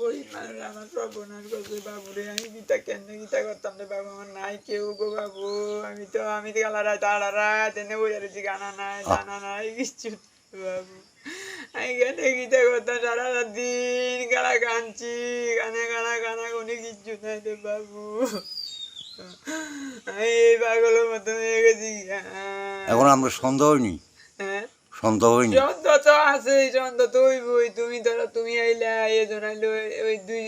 গরিব মানুষ আমার সর্বনাশ করছে বাবু আমি গীতা কেন গীতা করতাম রে বাবু? আমার নাই কেউ গো বাবু। আমি তো আমি তো গালা রাত আড়া রাত এনে বই রয়েছি গানা নাই জানা নাই কিচ্ছু বাবু। আমি কেন গীতা করতাম? সারা রাত দিন গালা গানছি গানে গানা গানা কোনো কিচ্ছু নাই রে বাবু। আমি এই পাগলের মতন হয়ে গেছি। এখন আমরা সন্দেহ হয়নি? হ্যাঁ? সন্দেহ চন্দ্র তো আছে চন্দ্র তো হইবই তুমি ধরো তুমি আইলে আইয়ে জনাইলে ওই- দুই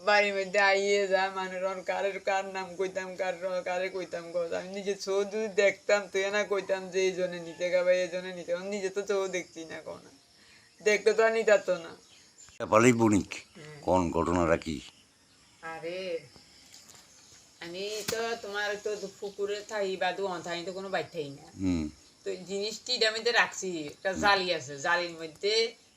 বাড়ির মধ্যে আইয়ে যা মানুষ অন কারের কার নাম কইতাম কার র- কারে কইতাম আমি নিজে চৌ যদি দেখতাম তুই না কইতাম যে এই জনে নিতে গাবে এই জনে নিতে আমি নিজে তো চৌ দেখছি না কোন দেখতে তো আর নিতাত না। পালেই বণিক কোন ঘটনাটা কি? আরে আমি তো তোমার তো পুকুরে থাই বা দোয়ান থাই তো কোনো বাইর থাই না। হুম। তো জিনিসটি আমি তো রাখছি একটা জালি আছে জালির মধ্যে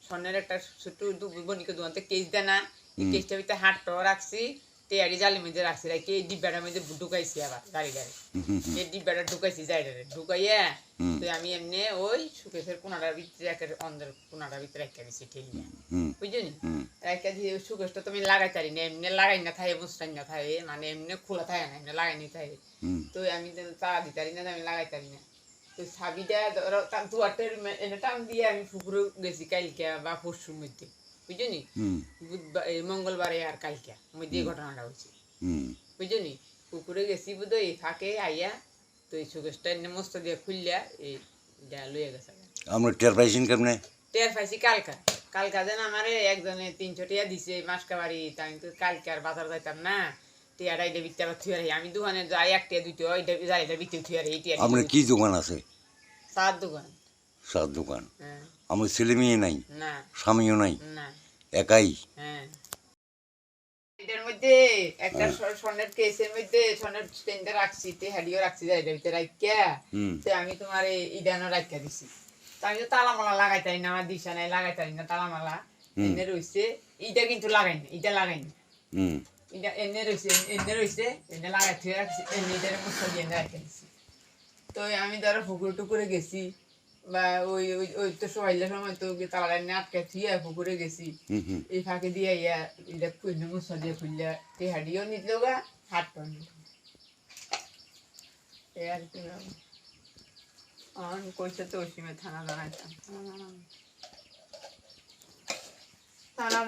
স্বর্ণের একটা ছোট বনিকে দোয়ানতে কেস দেয় না। এই কেসটার ভিতরে হাটটাও রাখছি টেয়ারি জালির মধ্যে রাখছি রাখি এই ডিব্বাটার মধ্যে ঢুকাইছি আবার গাড়ি গাড়ি। এই ডিব্বাটা ঢুকাইছি জায়গাটা ঢুকাইয়া তো আমি এমনি ওই সুকেশের কোনাটার ভিতরে একের অন্ধের কোনাটার ভিতরে রেখে দিছি ঠেলিয়া বুঝলি হুম। রেখে দিয়ে ওই সুকেশটা তুমি লাগাই তারি না এমনি লাগাই না থাকে বুঝতাই না থাকে মানে এমনি খোলা থাকে না এমনি লাগাই নি থাকে তো আমি তো তারা দিতারি না আমি লাগাই তারি না। তো ধরো তার দুয়ারটার এনে টান দিয়ে আমি পুকুরে গেছি কালকে বা পরশুর মধ্যে বুঝলি বুধবার মঙ্গলবারে আর কালকে মধ্যে ঘটনাটা হয়েছে বুঝলি পুকুরে গেছি বুধ এই ফাঁকে আইয়া তো এই সুকেশটা এনে মস্ত দিয়ে খুললিয়া এই যা লইয়া গেছে আমরা টের পাইছেন কেমনে টের পাইছি কালকা কালকা যেন আমারে একজনে তিনশো টিয়া দিছে মাসকা বাড়ি তাই তো কালকে আর বাজার যাইতাম না টিয়াটা বিকতে আবার থুয়ার আমি দোকানে যাই এক টিয়া দুইটা ওইটা যাইটা বিকতে থুয়ার এই টিয়া আপনার কি দোকান আছে? সাত দোকান। সার দোকান? হ্যাঁ। আমার ছেলে মেয়ে নাই? না। স্বামীও নাই? না। একাই? হ্যাঁ। এটার মধ্যে একটা স্বর্ণের কেসের মধ্যে স্বর্ণের স্টেনটা রাখছি তে হাডিও রাখছি যাই ভিতরে রাখিয়া হুম। আমি তোমার এই ইডানো রাখিয়া দিছি। তো আমি তো তালামালা লাগাইতারি না আমার দিশা নাই লাগাইতারি না তালামালা। রইছে ইটা কিন্তু লাগাই না ইটা লাগাই না। এটা এনে রইছে এনে রইছে এনে লাগাই থুয়ে রাখছি এনে এটার দিয়ে এনে রাখে তো আমি ধরো পুকুরে টুকুরে গেছি বা ওই ওই তো সবাইলে সময় তো তালা এনে আটকে থুয়ে পুকুরে গেছি এই ফাঁকে দিয়ে ইয়া এটা কুইনে মুসা দিয়ে খুললে নিত গা হাত এই আর কি আমি কইছে তো ওসিমে থানা জানাইতাম থানা